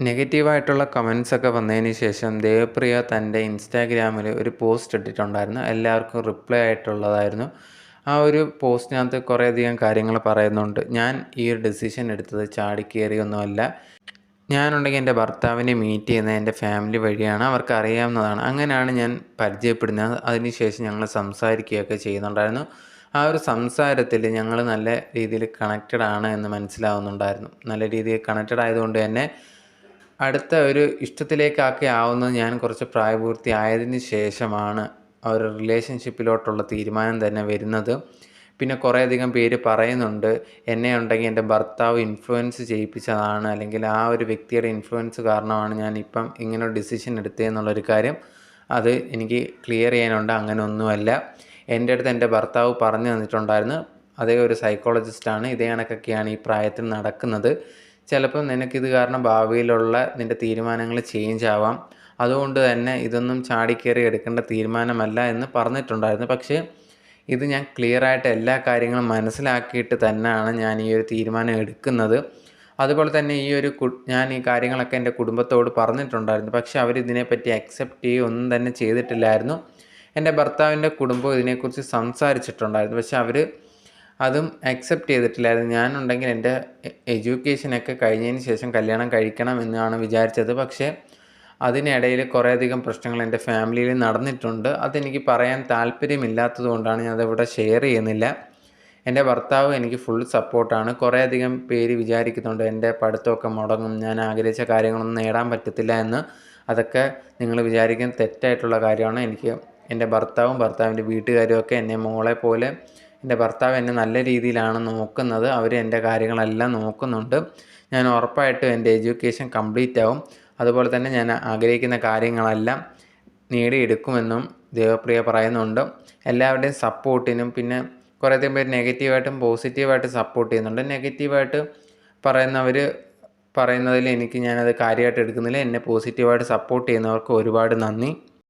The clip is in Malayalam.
നെഗറ്റീവായിട്ടുള്ള കമൻസൊക്കെ വന്നതിന് ശേഷം ദേവപ്രിയ തന്റെ ഇൻസ്റ്റാഗ്രാമിൽ ഒരു പോസ്റ്റ് ഇട്ടിട്ടുണ്ടായിരുന്നു. എല്ലാവർക്കും റിപ്ലൈ ആയിട്ടുള്ളതായിരുന്നു. ആ ഒരു പോസ്റ്റിനകത്ത് കുറേയധികം കാര്യങ്ങൾ പറയുന്നുണ്ട്. ഞാൻ ഈ ഒരു ഡെസിഷൻ എടുത്തത് ചാടിക്കേറിയൊന്നുമല്ല ഞാനുണ്ടെങ്കിൽ എന്റെ ഭർത്താവിനെ മീറ്റ് ചെയ്യുന്നത് എന്റെ ഫാമിലി വഴിയാണ്. അവർക്ക് അറിയാവുന്നതാണ്. അങ്ങനെയാണ് ഞാൻ പരിചയപ്പെടുന്നത്. അതിനുശേഷം ഞങ്ങൾ സംസാരിക്കുകയൊക്കെ ചെയ്യുന്നുണ്ടായിരുന്നു. ആ ഒരു സംസാരത്തിൽ ഞങ്ങൾ നല്ല രീതിയിൽ കണക്റ്റഡ് ആണ് എന്ന് മനസ്സിലാവുന്നുണ്ടായിരുന്നു. നല്ല രീതിയിൽ കണക്റ്റഡ് ആയതുകൊണ്ട് തന്നെ അടുത്ത ഒരു ഇഷ്ടത്തിലേക്കൊക്കെ ആവുന്നത് ഞാൻ കുറച്ച് പ്രായപൂർത്തി ആയതിന് ശേഷമാണ് ഒരു റിലേഷൻഷിപ്പിലോട്ടുള്ള തീരുമാനം തന്നെ വരുന്നത്. പിന്നെ കുറേയധികം പേര് പറയുന്നുണ്ട് എന്നെ ഉണ്ടെങ്കിൽ എന്റെ ഭർത്താവ് ഇൻഫ്ലുവൻസ് ചെയ്യിപ്പിച്ചതാണ് അല്ലെങ്കിൽ ആ ഒരു വ്യക്തിയുടെ ഇൻഫ്ലുവൻസ് കാരണമാണ് ഞാൻ ഇപ്പം ഇങ്ങനെ ഒരു ഡിസിഷൻ എടുത്തതെന്നുള്ളൊരു കാര്യം അത് എനിക്ക് ക്ലിയർ ചെയ്യാനുണ്ട്. അങ്ങനെ ഒന്നുമല്ല എന്റെ അടുത്ത് എന്റെ ഭർത്താവ് പറഞ്ഞു തന്നിട്ടുണ്ടായിരുന്നു. അതേ ഒരു സൈക്കോളജിസ്റ്റാണ് ഇതേ കണക്കൊക്കെയാണ് ഈ പ്രായത്തിൽ നടക്കുന്നത്. ചിലപ്പം നിനക്കിത് കാരണം ഭാവിയിലുള്ള നിന്റെ തീരുമാനങ്ങൾ ചേഞ്ച് ആവാം. അതുകൊണ്ട് തന്നെ ഇതൊന്നും ചാടിക്കേറി എടുക്കേണ്ട തീരുമാനമല്ല എന്ന് പറഞ്ഞിട്ടുണ്ടായിരുന്നു. പക്ഷേ ഇത് ഞാൻ ക്ലിയറായിട്ട് എല്ലാ കാര്യങ്ങളും മനസ്സിലാക്കിയിട്ട് തന്നെയാണ് ഞാൻ ഈ ഒരു തീരുമാനം എടുക്കുന്നത്. അതുപോലെ തന്നെ ഈ ഒരു ഞാൻ ഈ കാര്യങ്ങളൊക്കെ എന്റെ കുടുംബത്തോട് പറഞ്ഞിട്ടുണ്ടായിരുന്നു. പക്ഷേ അവർ ഇതിനെപ്പറ്റി അക്സെപ്റ്റ് ചെയ്യുക ഒന്നും തന്നെ ചെയ്തിട്ടില്ലായിരുന്നു. എന്റെ ഭർത്താവിന്റെ കുടുംബം ഇതിനെക്കുറിച്ച് സംസാരിച്ചിട്ടുണ്ടായിരുന്നു. പക്ഷേ അവർ അതും അക്സെപ്റ്റ് ചെയ്തിട്ടില്ലായിരുന്നു. ഞാനുണ്ടെങ്കിൽ എന്റെ എഡ്യൂക്കേഷനൊക്കെ കഴിഞ്ഞതിന് ശേഷം കല്യാണം കഴിക്കണം എന്നാണ് വിചാരിച്ചത്. പക്ഷേ അതിനിടയിൽ കുറേയധികം പ്രശ്നങ്ങൾ എന്റെ ഫാമിലിയിൽ നടന്നിട്ടുണ്ട്. അതെനിക്ക് പറയാൻ താല്പര്യമില്ലാത്തത് കൊണ്ടാണ് ഞാൻ അതിവിടെ ഷെയർ ചെയ്യുന്നില്ല. എന്റെ ഭർത്താവ് എനിക്ക് ഫുൾ സപ്പോർട്ടാണ് കുറേയധികം പേര് വിചാരിക്കുന്നുണ്ട് എന്റെ പഠിത്തമൊക്കെ മുടങ്ങും ഞാൻ ആഗ്രഹിച്ച കാര്യങ്ങളൊന്നും നേടാൻ പറ്റത്തില്ല എന്ന്. അതൊക്കെ നിങ്ങൾ വിചാരിക്കുന്ന തെറ്റായിട്ടുള്ള കാര്യമാണ്. എനിക്ക് എന്റെ ഭർത്താവും ഭർത്താവിന്റെ വീട്ടുകാരും ഒക്കെ എന്നെ മോളെ പോലെ എന്റെ ഭർത്താവ് എന്നെ നല്ല രീതിയിലാണ് നോക്കുന്നത്. അവർ എന്റെ കാര്യങ്ങളെല്ലാം നോക്കുന്നുണ്ട്. ഞാൻ ഉറപ്പായിട്ടും എന്റെ എഡ്യൂക്കേഷൻ കംപ്ലീറ്റ് ആവും. അതുപോലെ തന്നെ ഞാൻ ആഗ്രഹിക്കുന്ന കാര്യങ്ങളെല്ലാം നേടിയെടുക്കുമെന്നും ദേവപ്രിയ പറയുന്നുണ്ട്. എല്ലാവരുടെയും സപ്പോർട്ടിനും പിന്നെ കുറേയധികം പേര് നെഗറ്റീവായിട്ടും പോസിറ്റീവായിട്ട് സപ്പോർട്ട് ചെയ്യുന്നുണ്ട്. നെഗറ്റീവായിട്ട് പറയുന്നവർ പറയുന്നതിൽ എനിക്ക് ഞാനത് കാര്യമായിട്ട് എടുക്കുന്നില്ല. എന്നെ പോസിറ്റീവായിട്ട് സപ്പോർട്ട് ചെയ്യുന്നവർക്ക് ഒരുപാട് നന്ദി.